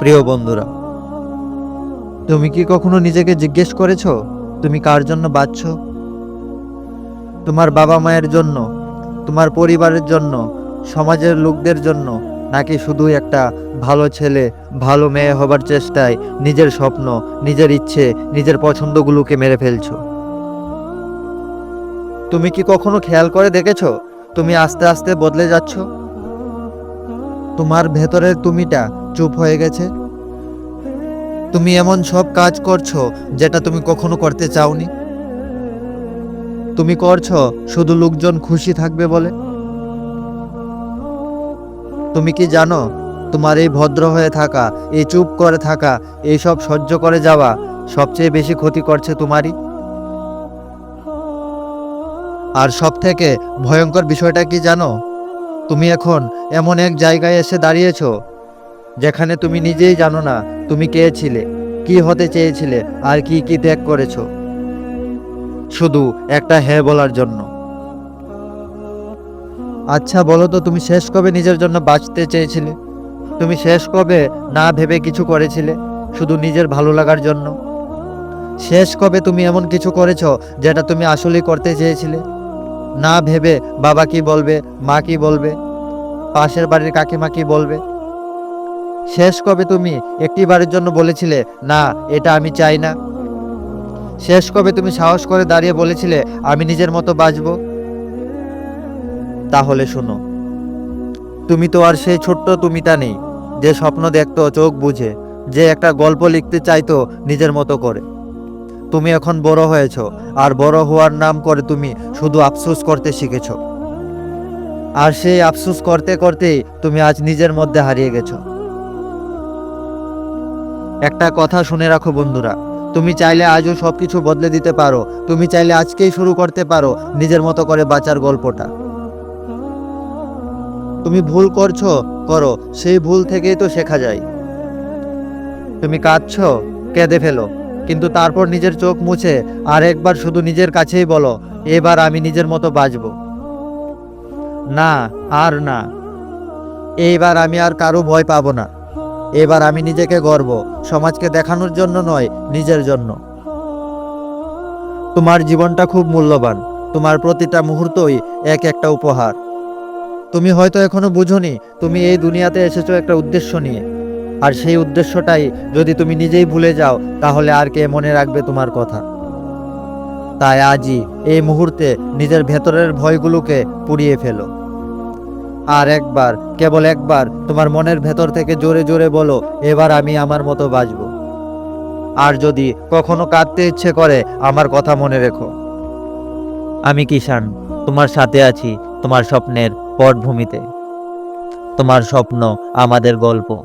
প্রিয় বন্ধুরা, তুমি কি কখনো নিজেকে জিজ্ঞেস করেছ, তুমি কার জন্য বাঁচছ? তোমার বাবা মায়ের জন্য, তোমার পরিবারের জন্য, সমাজের লোকদের জন্য, নাকি শুধু একটা ভালো ছেলে, ভালো মেয়ে হবার চেষ্টায় নিজের স্বপ্ন, নিজের ইচ্ছে, নিজের পছন্দগুলোকে মেরে ফেলছো? তুমি কি কখনো খেয়াল করে দেখেছ, তুমি আস্তে আস্তে বদলে যাচ্ছ? তোমার ভেতরের তুমিটা চুপ হয়ে গেছে। তুমি এমন সব কাজ করছ যেটা তুমি কখনো করতে চাওনি। তুমি করছ শুধু লোকজন খুশি থাকবে বলে। তুমি কি জানো তোমার এই ভদ্র হয়ে থাকা, এই চুপ করে থাকা, এই সব সহ্য করে যাওয়া সবচেয়ে বেশি ক্ষতি করছে তোমারই? আর সব থেকে ভয়ঙ্কর বিষয়টা কি জানো? তুমি এখন এমন এক জায়গায় এসে দাঁড়িয়েছো যেখানে তুমি নিজেই জানো না তুমি কে ছিলে, কি হতে চেয়েছিলে আর কি কি ত্যাগ করেছ। শুধু একটা হ্যাঁ বলার জন্য। আচ্ছা বলো তো তুমি শেষ কবে নিজের জন্য বাঁচতে চেয়েছিলে? তুমি শেষ কবে না ভেবে কিছু করেছিলে, শুধু নিজের ভালো লাগার জন্য? শেষ কবে তুমি এমন কিছু করেছ যেটা তুমি আসলেই করতে চেয়েছিলে? না ভেবে বাবা কি বলবে, মা কি বলবে, পাশের বাড়ির কাকিমা কি বলবে? শেষ কবে তুমি একটি বারের জন্য বলেছিলে, না, এটা আমি চাই না শেষ কবে তুমি সাহস করে দাঁড়িয়ে বলেছিলে, আমি নিজের মতো বাঁচব তাহলে শোনো, তুমি তো আর সেই ছোট্ট তুমিটা নেই, যে স্বপ্ন দেখতো, চোখ বুঝে, যে একটা গল্প লিখতে চাইতো নিজের মতো করে। তুমি এখন বড় হয়েছো, আর বড় হওয়ার নাম করে তুমি শুধু আফসোস করতে শিখেছ। আর সেই আফসোস করতে করতেই তুমি আজ নিজের মধ্যে হারিয়ে গেছো। একটা কথা শুনে রাখো বন্ধুরা। তুমি চাইলে আজও সব কিছু বদলে দিতে পারো। তুমি চাইলে আজকেই শুরু করতে পারো নিজের মতো করে বাঁচার গল্পটা। তুমি ভুল করছ, করো। সেই ভুল থেকেই তো শেখা যায়। তুমি কাঁদছো, কেঁদে ফেলো। কিন্তু তারপর নিজের চোখ মুছে আর একবার শুধু নিজের কাছেই বলো, এবার আমি নিজের মতো বাঁচব। না, আর না। এইবার আমি আর কারও ভয় পাবো না। এবার আমি নিজেকে গর্ব, সমাজকে দেখানোর জন্য নয়, নিজের জন্য। তোমার জীবনটা খুব মূল্যবান, তোমার প্রতিটা মুহূর্তই এক একটা উপহার। তুমি হয়তো এখনও বুঝোনি, তুমি এই দুনিয়াতে এসেছ একটা উদ্দেশ্য নিয়ে। আর সেই উদ্দেশ্যটাই যদি তুমি নিজেই ভুলে যাও, তাহলে আর কে মনে রাখবে তোমার কথা? তাই আজই এই মুহূর্তে নিজের ভেতরের ভয়গুলোকে পুড়িয়ে ফেলো। আর একবার, কেবল একবার, তোমার মনের ভেতর থেকে জোরে জোরে বলো, এবার আমি আমার মতো বাঁচব আর যদি কখনো কাঁদতে ইচ্ছে করে, আমার কথা মনে রেখো। আমি কিষান তোমার সাথে আছি, তোমার স্বপ্নের পটভূমিতে। তোমার স্বপ্ন আমাদের গল্প।